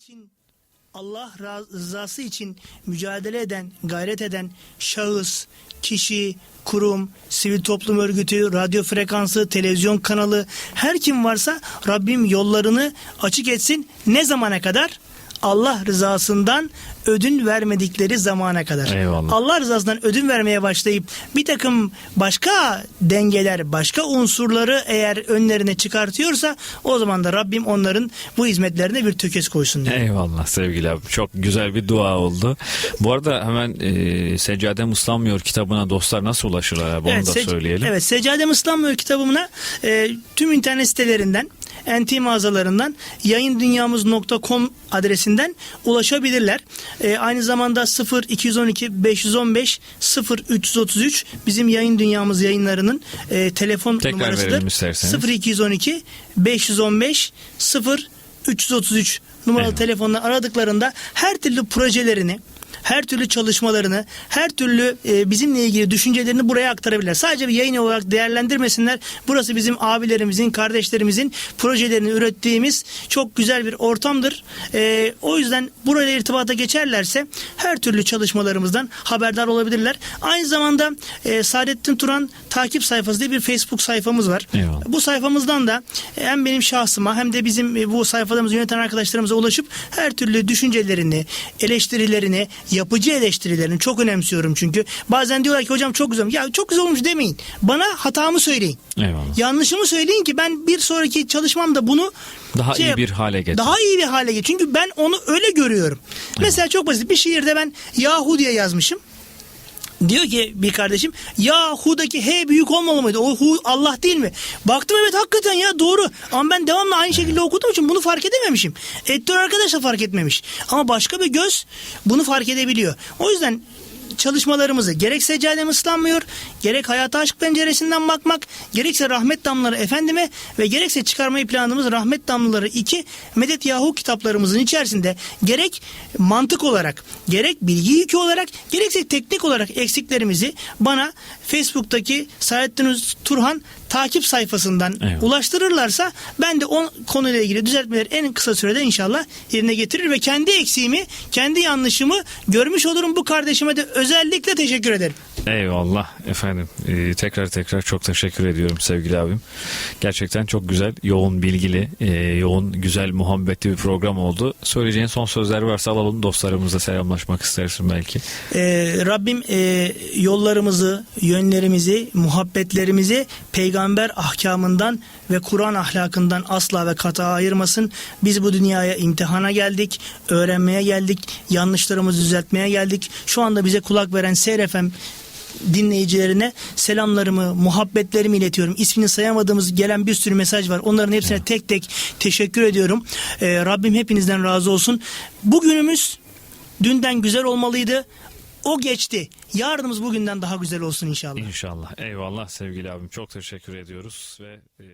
için Allah rızası için mücadele eden, gayret eden şahıs, kişi, kurum, sivil toplum örgütü, radyo frekansı, televizyon kanalı her kim varsa Rabbim yollarını açık etsin. Ne zamana kadar? Allah rızasından ödün vermedikleri zamana kadar. Eyvallah. Allah rızasından ödün vermeye başlayıp bir takım başka dengeler, başka unsurları eğer önlerine çıkartıyorsa o zaman da Rabbim onların bu hizmetlerine bir tökez koysun diyor. Eyvallah sevgili abi. Çok güzel bir dua oldu. Bu arada hemen e, Seccadem Islanmıyor kitabına dostlar nasıl ulaşırlar abi onu da söyleyelim. Evet, Seccadem İslamıyor kitabımına e, tüm internet sitelerinden NT mağazalarından yayındınyamız.com adresinden ulaşabilirler. E, aynı zamanda 0 212 515 0 333 bizim yayın dünyamız yayınlarının e, telefon Tekrar numarasıdır. verelim isterseniz. 0 212 515 0 333 numaralı Eyvallah. telefonla aradıklarında her türlü projelerini her türlü çalışmalarını, her türlü e, bizimle ilgili düşüncelerini buraya aktarabilirler. Sadece bir yayın olarak değerlendirmesinler. Burası bizim abilerimizin, kardeşlerimizin projelerini ürettiğimiz çok güzel bir ortamdır. E, o yüzden burayla irtibata geçerlerse her türlü çalışmalarımızdan haberdar olabilirler. Aynı zamanda e, Saadettin Turan takip sayfası diye bir Facebook sayfamız var. Eyvallah. Bu sayfamızdan da hem benim şahsıma hem de bizim bu sayfalarımızı yöneten arkadaşlarımıza ulaşıp her türlü düşüncelerini, eleştirilerini, yapıcı eleştirilerini çok önemsiyorum çünkü. Bazen diyorlar ki hocam çok güzel. Ya çok güzel olmuş demeyin. Bana hatamı söyleyin. Eyvallah. Yanlışımı söyleyin ki ben bir sonraki çalışmamda bunu Daha şey iyi bir hale getir. Daha iyi bir hale getir. Çünkü ben onu öyle görüyorum. Mesela çok basit bir şiirde ben Yahu diye yazmışım. Diyor ki bir kardeşim ya Hu'daki H büyük olmamalı mıydı? O Hu Allah değil mi? Baktım evet hakikaten ya doğru. Ama ben devamlı aynı şekilde okuduğum için bunu fark edememişim. Editör arkadaş da fark etmemiş. Ama başka bir göz bunu fark edebiliyor. O yüzden çalışmalarımızı gerek seccadem ıslanmıyor, gerek hayata aşk penceresinden bakmak, gerekse rahmet damları efendime ve gerekse çıkarmayı planladığımız rahmet damlaları 2 Medet Yahu kitaplarımızın içerisinde gerek mantık olarak, gerek bilgi yükü olarak, gerekse teknik olarak eksiklerimizi bana Facebook'taki Saadettin Turhan takip sayfasından Eyvallah. ulaştırırlarsa ben de o konuyla ilgili düzeltmeleri en kısa sürede inşallah yerine getirir ve kendi eksiğimi, kendi yanlışımı görmüş olurum. Bu kardeşime de özellikle teşekkür ederim. Eyvallah efendim. Ee, tekrar tekrar çok teşekkür ediyorum sevgili abim. Gerçekten çok güzel, yoğun bilgili, e, yoğun, güzel, muhabbetli bir program oldu. Söyleyeceğin son sözler varsa alalım dostlarımızla selamlaşmak istersin belki. Ee, Rabbim e, yollarımızı, yönlerimizi, muhabbetlerimizi peygamber ahkamından ve Kur'an ahlakından asla ve kata ayırmasın. Biz bu dünyaya imtihana geldik, öğrenmeye geldik, yanlışlarımızı düzeltmeye geldik. Şu anda bize kulak veren Seyir FM dinleyicilerine selamlarımı, muhabbetlerimi iletiyorum. İsmini sayamadığımız gelen bir sürü mesaj var. Onların hepsine tek tek teşekkür ediyorum. Ee, Rabbim hepinizden razı olsun. Bugünümüz dünden güzel olmalıydı. O geçti. Yarınımız bugünden daha güzel olsun inşallah. İnşallah. Eyvallah sevgili abim. Çok teşekkür ediyoruz ve e,